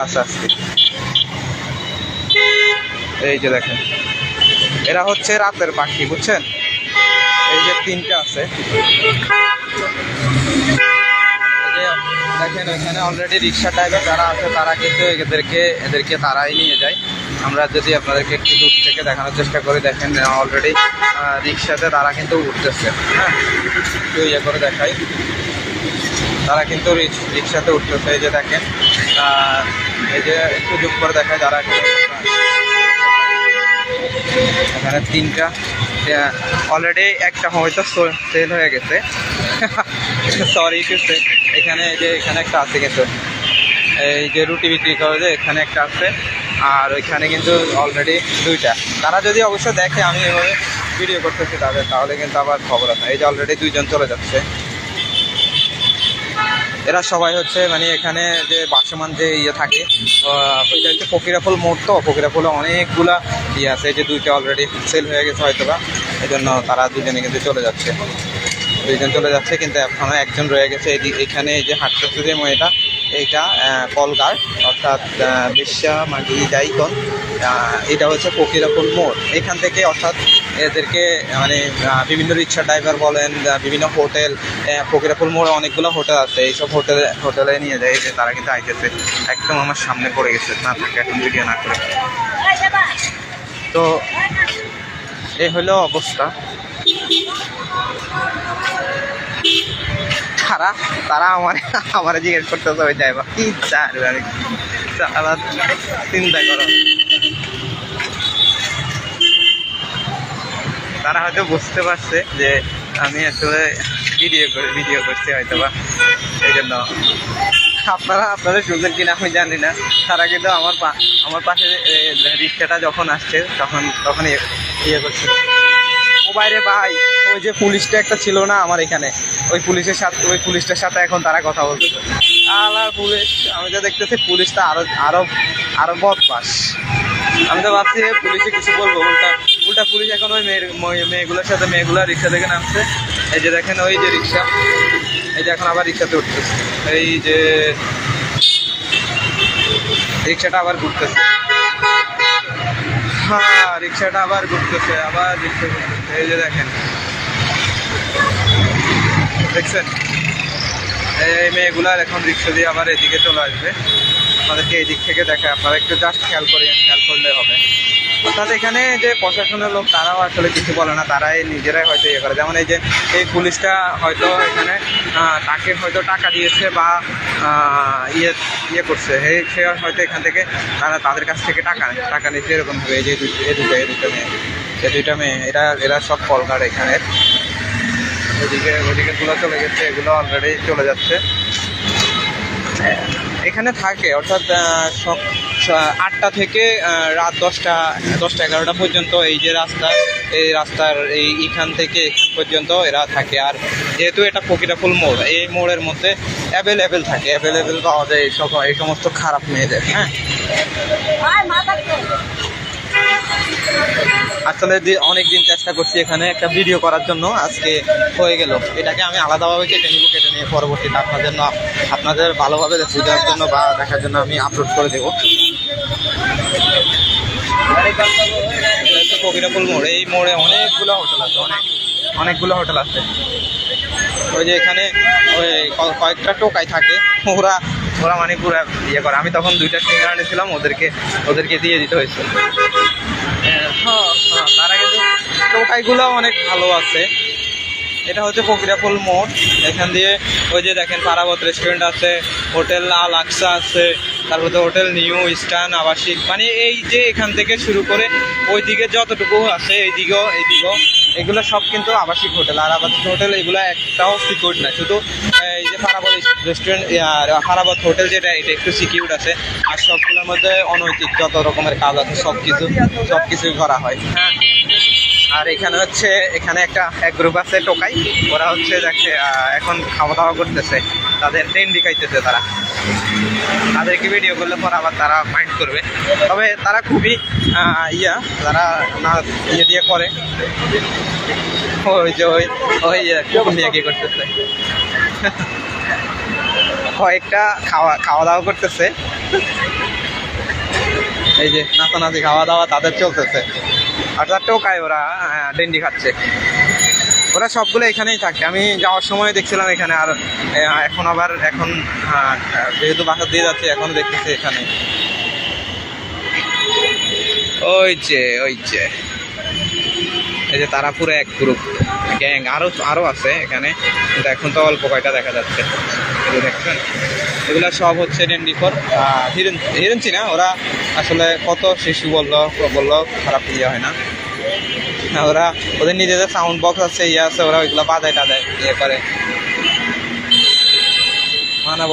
আচ্ছা এই যে দেখেন, এরা হচ্ছে রাতের পাখি, বুঝছেন? এই যে তিনটে আছে। দেখেন ওইখানে অলরেডি রিক্সা ড্রাইভার যারা আছে, তারা কিন্তু এদেরকে এদেরকে তারাই নিয়ে যায়। আমরা যদি আপনাদেরকে একটু দূর থেকে দেখানোর চেষ্টা করি, দেখেন অলরেডি রিক্সাতে তারা কিন্তু উঠতেছে হ্যাঁ? একটু ইয়ে করে দেখাই। তারা কিন্তু রিক- রিক্সাতে উঠতেছে। এই যে দেখেন এই যে একটু জুম করে দেখায় যারা এখানে তিনটা অলরেডি একটা হয়তো সেল হয়ে গেছে। সরি টু এখানে যে, এখানে একটা আছে কিন্তু। এই যে রুটি বিক্রি করে যে, এখানে একটা আছে। আর ওইখানে কিন্তু অলরেডি দুইটা। তারা যদি অবশ্য দেখে আমি এভাবে ভিডিও করতেছি তাদের, তাহলে কিন্তু আবার খবর আছে। এই যে অলরেডি দুইজন চলে যাচ্ছে। এরা সবাই হচ্ছে মানে এখানে যে বাসমান যে ইয়ে থাকে ওইটা হচ্ছে ফকিরাফুল মোড় তো, ফকিরাফুলে অনেকগুলা ইয়ে আছে যে দুইটা অলরেডি সেল হয়ে গেছে হয়তো বা এই জন্য তারা দুজনে কিন্তু চলে যাচ্ছে। দুইজন চলে যাচ্ছে কিন্তু এখনও একজন রয়ে গেছে এখানে এই যে হাঁটতেছে যে মেয়েটা আহ, কলগার অর্থাৎ মাগি যাইকন এটা হচ্ছে ফকিরাফুল মোড়। এখান থেকে অর্থাৎ এদেরকে মানে বিভিন্ন রিক্সা ড্রাইভার বলেন বিভিন্ন হোটেল ফকিরাপুর মোড়ে অনেকগুলো হোটেল আছে। এইসব হোটেলে হোটেলে নিয়ে যায় যে তারা কিন্তু আইতেছে। একদম আমার সামনে পড়ে গেছে। না থাকে এখন ভিডিও না করে। তো এই হলো অবস্থা। তারা তারা আমার আমার জিজ্ঞেস করতেছে, ওই যাইবা। কি চার চিন্তা করো। তারা হয়তো বুঝতে পারছে যে আমি আসলে ভিডিও করে ভিডিও করছি হয়তো বা এই জন্য। আপনারা আপনারা শুনছেন কিনা আমি জানি না। তারা কিন্তু আমার আমার পাশে রিক্সাটা যখন আসছে, তখন তখন ইয়ে করছে। ও বাইরে, ভাই, ওই যে পুলিশটা একটা ছিল না আমার এখানে, ওই পুলিশের সাথে, ওই পুলিশটার সাথে এখন তারা কথা বলতেছে আমি তো দেখতেছি, পুলিশটা আরও আরও আরও আমি তো ভাবছি পুলিশে কিছু বলব, উল্টা উল্টা পুলিশ এখন ওই মেয়ের, মেয়ে- মেয়েগুলোর সাথে, মেয়েগুলো রিক্সা থেকে নামছে। এই যে দেখেন, ওই যে রিক্সা, এই যে এখন আবার রিক্সাতে উঠতেছে। এই যে রিক্সাটা আবার ঘুরতেছে। হ্যাঁ রিক্সাটা আবার ঘুরতেছে, আবার রিক্সা এই যে দেখেন। দেখছেন? এই মেয়েগুলার এখন রিক্সা দিয়ে আবার এদিকে চলে আসবে। আপনাদেরকে এই দিক থেকে দেখে আপনারা একটু জাস্ট খেয়াল করে খেয়াল করলে হবে। অর্থাৎ এখানে যে প্রশাসনের লোক, তারাও আসলে কিছু বলে না, তারাই নিজেরাই হয়তো ইয়ে করে। যেমন এই যে এই পুলিশটা হয়তো এখানে তাকে হয়তো টাকা দিয়েছে বা ইয়ে ইয়ে করছে। হে, সে হয়তো এখান থেকে তারা তাদের কাছ থেকে টাকা নেয়। টাকা নিচ্ছে এরকম হবে এই যে এই দুটো এই দুটো মেয়ে এই দুইটা মেয়ে, এরা এরা সব কলকার এখানে ওদিকে ওদিকে গুলো চলে গেছে, এগুলো অলরেডি চলে যাচ্ছে। এখানে থাকে, অর্থাৎ আটটা থেকে রাত দশটা দশটা এগারোটা পর্যন্ত এই যে রাস্তা, এই রাস্তার এই এখান থেকে এখান পর্যন্ত এরা থাকে। আর যেহেতু এটা ফকিরাফুল মোড়, এই মোড়ের মধ্যে অ্যাভেলেবেল থাকে অ্যাভেলেবেল পাওয়া যায় এই সব এই সমস্ত খারাপ মেয়েদের হ্যাঁ? আসলে অনেক দিন চেষ্টা করছি এখানে একটা ভিডিও করার জন্য। আজকে হয়ে গেল। এটাকে আমি আলাদাভাবে কেটে নিব কেটে নিয়ে পরবর্তীতে জন্য আপনাদের ভালোভাবে বোঝার জন্য বা দেখার জন্য আমি আপলোড করে দেবো। কবিরাপুল মোড় এই মোড়ে অনেকগুলো হোটেল আছে অনেক অনেকগুলো হোটেল আছে। ওই যে এখানে ওই কয়েকটা টোকাই থাকে ওরা ওরা মানে পুরো ইয়ে করে। আমি তখন দুইটা সিঙ্গার এনেছিলাম ওদেরকে ওদেরকে দিয়ে দিতে হয়েছে। হ্যাঁ, হ্যাঁ, তারা কিন্তু টোকাইগুলো অনেক ভালো আছে। এটা হচ্ছে ফকিরাফুল মোড়। এখান দিয়ে ওই যে দেখেন পারাবত রেস্টুরেন্ট আছে, হোটেল আল আকসা আছে। তারপরে হোটেল নিউ ইস্টার্ন আবাসিক। মানে এই যে এখান থেকে শুরু করে ওই দিকে যতটুকু আছে এইদিকেও এইদিকেও এগুলো সব কিন্তু আবাসিক হোটেল। আর আবাসিক হোটেল এগুলো একটাও সিকিউর না শুধু এই যে ফারাবত রেস্টুরেন্ট ফারাবত হোটেল যেটা এটা একটু সিকিউর আছে। আর সবগুলোর মধ্যে অনৈতিক যত রকমের কাজ আছে সব কিছু সব কিছুই করা হয়। হ্যাঁ। আর এখানে হচ্ছে এখানে একটা এক গ্রুপ আছে টোকাই। ওরা হচ্ছে দেখে এখন খাওয়া দাওয়া করতেছে। তাদের টেন্ডি খাইতেছে তারা। তাদেরকে ভিডিও করলে পর আবার তারা মাইন্ড করবে। তবে তারা খুবই ইয়া, তারা না ইয়ে দিয়ে করে। ওই যে ওই ওই নিয়ে করতেছে। কয়েকটা খাওয়া খাওয়া দাওয়া করতেছে। এই যে নাচানাচি খাওয়া দাওয়া তাদের চলতেছে। অর্থাৎ টোকায় ওরা ডেন্ডি খাচ্ছে। ওরা সবগুলো এখানেই থাকে। আমি যাওয়ার সময় দেখছিলাম এখানে আর এখন আবার এখন যেহেতু বাসা দিয়ে যাচ্ছে এখন দেখতেছি এখানে। ওই যে ওই যে। এই যে তারা পুরো এক গ্রুপ গ্যাং আরও আরও আছে এখানে কিন্তু এখন তো অল্প কয়টা দেখা যাচ্ছে। যে দেখছেন? এগুলা সব হচ্ছে ডেন্ডিফোর হিরেন হিরেনচি না? ওরা আসলে কত শিশু বলল বলল খারাপ ইয়ে হয় না, ওরা ওদের নিজেদের সাউন্ড বক্স আছে ইয়ে আছে, ওরা ওইগুলো বাজায় টাজায় ইয়ে করে। মানা